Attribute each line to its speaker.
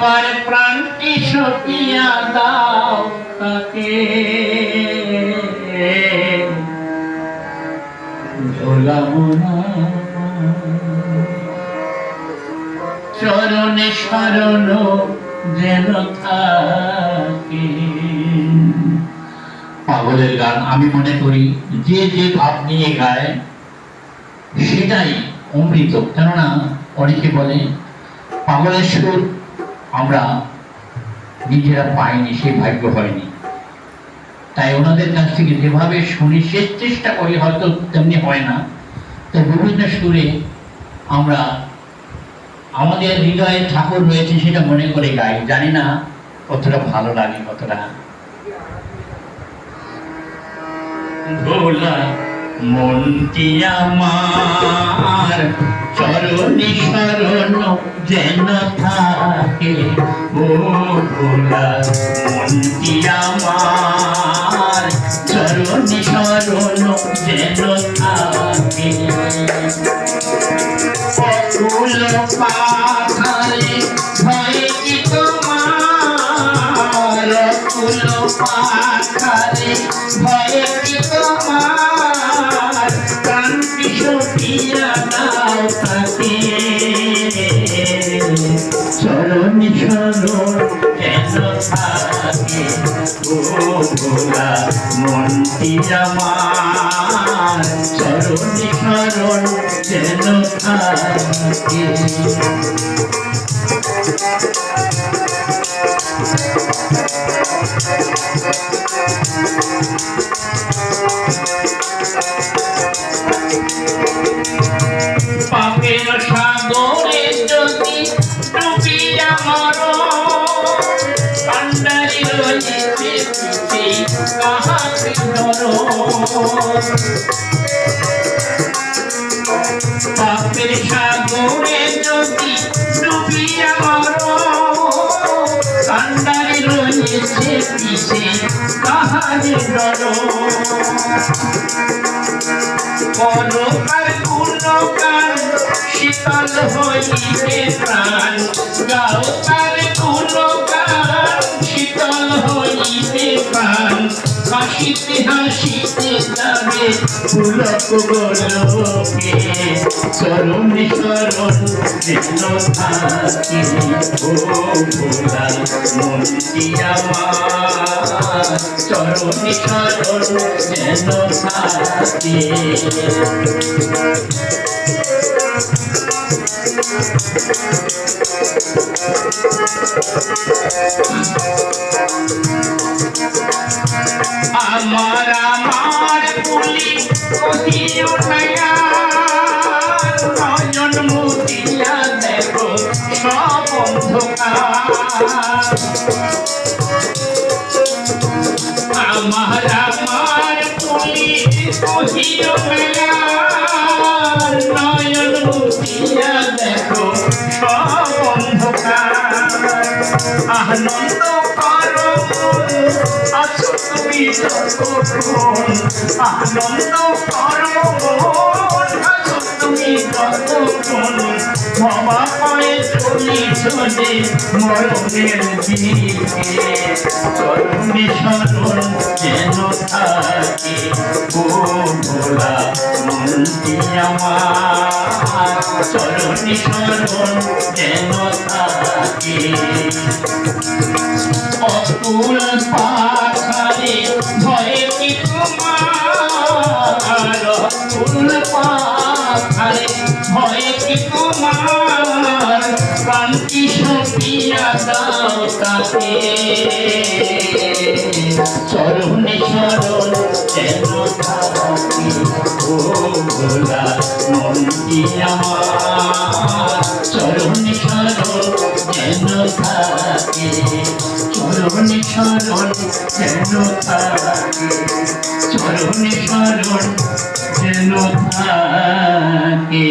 Speaker 1: তোমার প্রাণটি সপিয়া দাও তাকে। চরণে শরণ যেন পাগলের গান আমি মনে করি, যে যে ভাব নিয়ে গায়, সেটাই অমৃত। কেননা অনেকে বলে, পাগলের সুর আমরা নিজেরা পাইনি সেই ভাগ্য হয়নি। তাই ওনাদের কাছ থেকে যেভাবে শুনি শেষ চেষ্টা করি, হয়তো তেমনি হয় না। তো বিভিন্ন সুরে আমরা আমাদের হৃদয়ে ঠাকুর রয়েছে সেটা মনে করে গাই। জানি না কতটা ভালো লাগে, কতটা। ভোলা মনটি আমার, চরণে শরণ যেন থাকে। ও ভোলা মনটি আমার? চরণে শরণ যেন থাকে। অকুল পাথারে থাকে। ভোলা মনটি আমার চরণ শরণ যেন থাকে। পাপের সাগরে যদি ডুবিয়া মর পাপের সাগরে যদি ডুবিয়া মর কান্ডারি রয়েছে পিছে কাহাকে ধর পরকার গুণগান শীতল হইবে প্রাণ গাও তার প্রাণ হাসিতে হাসিতে যাবে পুলক গোলকে চরণ যেন থাকি ও ভোলা মন্দি আমার, চরণ যেন থাকি আমার আমার আমার পুলি কহিও নয়া নয়ন মুদিয়া দেখো সব আনন্দ করো আছো তুমি আনন্দ করো। আছো তুমি যতক্ষণ ক্ষমা পায়ে চলি চলে মরণের দিকে চরণে শরণ যেন থাকে। ও ভোলা মনটি আমার, চরণে শরণ যেন থাকে। অকুল পাখারে চরণে শরণ যেন থাকি ও ভোলা মন্দি আমার। চরণে শরণ যেন থাকে, চরণে শরণ যেন থাকে, চরণে শরণ যেন থাকে।